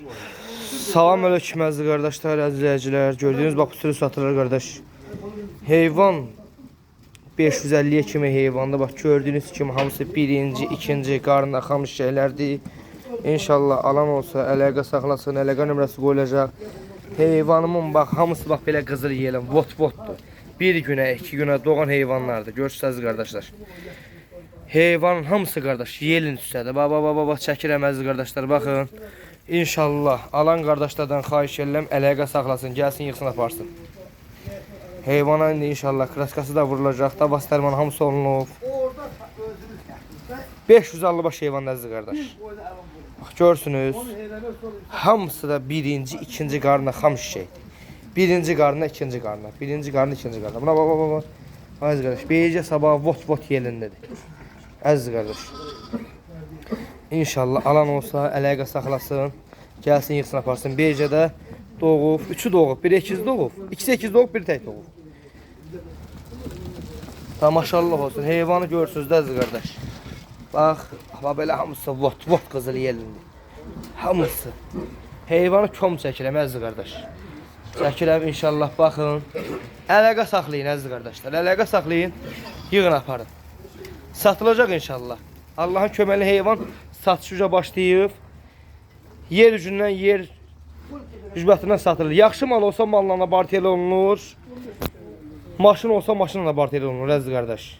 Salam aleyküm əziz qardaşlar, əziz izləyicilər. Gördüyünüz bax bu sürü satılır qardaş. Heyvan 550-yə kimi heyvanda bax gördüyünüz kimi hamısı birinci, ikinci qarnına xamış şeylərdir. İnşallah alan olsa əlaqə saxlasın, əlaqə nömrəsi qoyulacaq. Heyvanımın bax hamısı bax belə qızıl yelin, vot votdur. Bir günə, iki günə doğan heyvanlardır. Görürsünüz qardaşlar. Heyvanın hamısı qardaş yelin üstədir. Bax bax, bax çəkirəm əziz qardaşlar baxın. İnşallah alan qardaşlardan xahiş edirəm əlaqə saxlasın, gəlsin yığsın aparsın. Heyvana indi inşallah kraskası da vurulacaq, da bastırmanın hamısı olunub. 550 baş heyvan əziz qardaş. Bax görsünüz. Hamısı da birinci, ikinci qarnına xam şişəkdir. Birinci qarnına, ikinci qarnına. Birinci qarnına, ikinci qarnına. Buna bax bax bax. Əziz qardaş, beyəcə sabah vot vot yerindədir. Əziz qardaş. İnşallah alan olsa əlaqə saxlasın. Gəlsin yığsın aparsın. Beycədə doğub, üçü doğub, biri ikiz doğub. İkisi ikiz doğub, biri tək doğub. Ta maşallah olsun. Heyvanı görürsünüz də əziz qardaş. Bax, bax belə hamısı vot vot qızıl yelindi. Hamısı. Heyvanı kom çəkirəm əziz qardaş. Çəkirəm inşallah baxın. Əlaqə saxlayın əziz qardaşlar. Əlaqə saxlayın. Yığın aparın. Satılacaq inşallah. Allahın köməli heyvan satışıca başlayıb. Yer üzündən yer ücbətindən satılır. Yaxşı mal olsa malla bartel olunur. Maşın olsa maşınla bartel olunur əziz qardaş.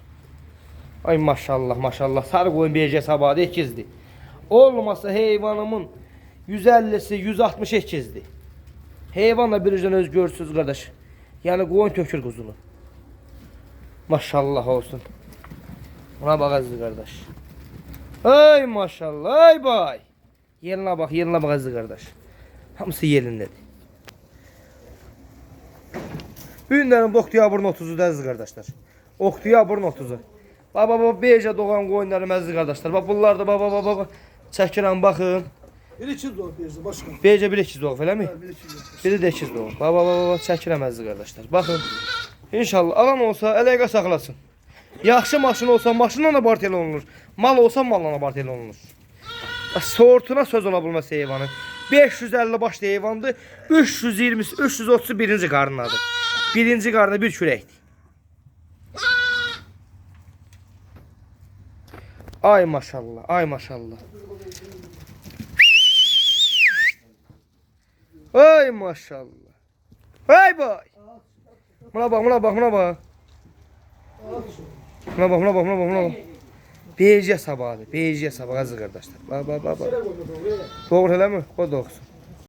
Ay maşallah maşallah. Sarı qoyun beyəcək sabadı ikizdir. Olmasa heyvanımın 150'si 160 ikizdir. Heyvanla bir üzerine öz görürsünüz qardaş. Yəni qoyun tökür quzunu. Maşallah olsun. Buna bax əziz qardaş. Ay maşallah, ay bay. Yelinə bax, yelinə bax əziz qardaş. Hamısı yerindədir. Bu günlərin oktyabrın 30-udur əziz qardaşlar. Oktyabrın 30-u. Baba baba beyəcə doğan qoyunlarım əziz qardaşlar. Bax bunlar da baba baba baba çəkirəm baxın. Biri çiz doğru birisi başka. Beyəcə bir ikiz doğub eləmi? Biri çiz. Biri də ikiz doğub. Baba baba baba çəkirəm əziz qardaşlar. Baxın. İnşallah alan olsa əlaqə saxlasın. Yaxşı maşın olsa maşınla da bartel olunur. Mal olsa malla da bartel olunur. Sortuna söz ola bilməz heyvanın. 550 başlı heyvandır. 320 330 birinci qarnınadır. Birinci qarnı bir kürəkdir. Ay maşallah, ay maşallah. Ay maşallah. Ay bay. Buna bak, buna bak, buna bak. Buna bak, buna bak, buna bak, buna bak. Beyciye sabahı, beyciye sabahı kardeşler. Bak, bak, bak, bak. Doğru hele? O doğrusun.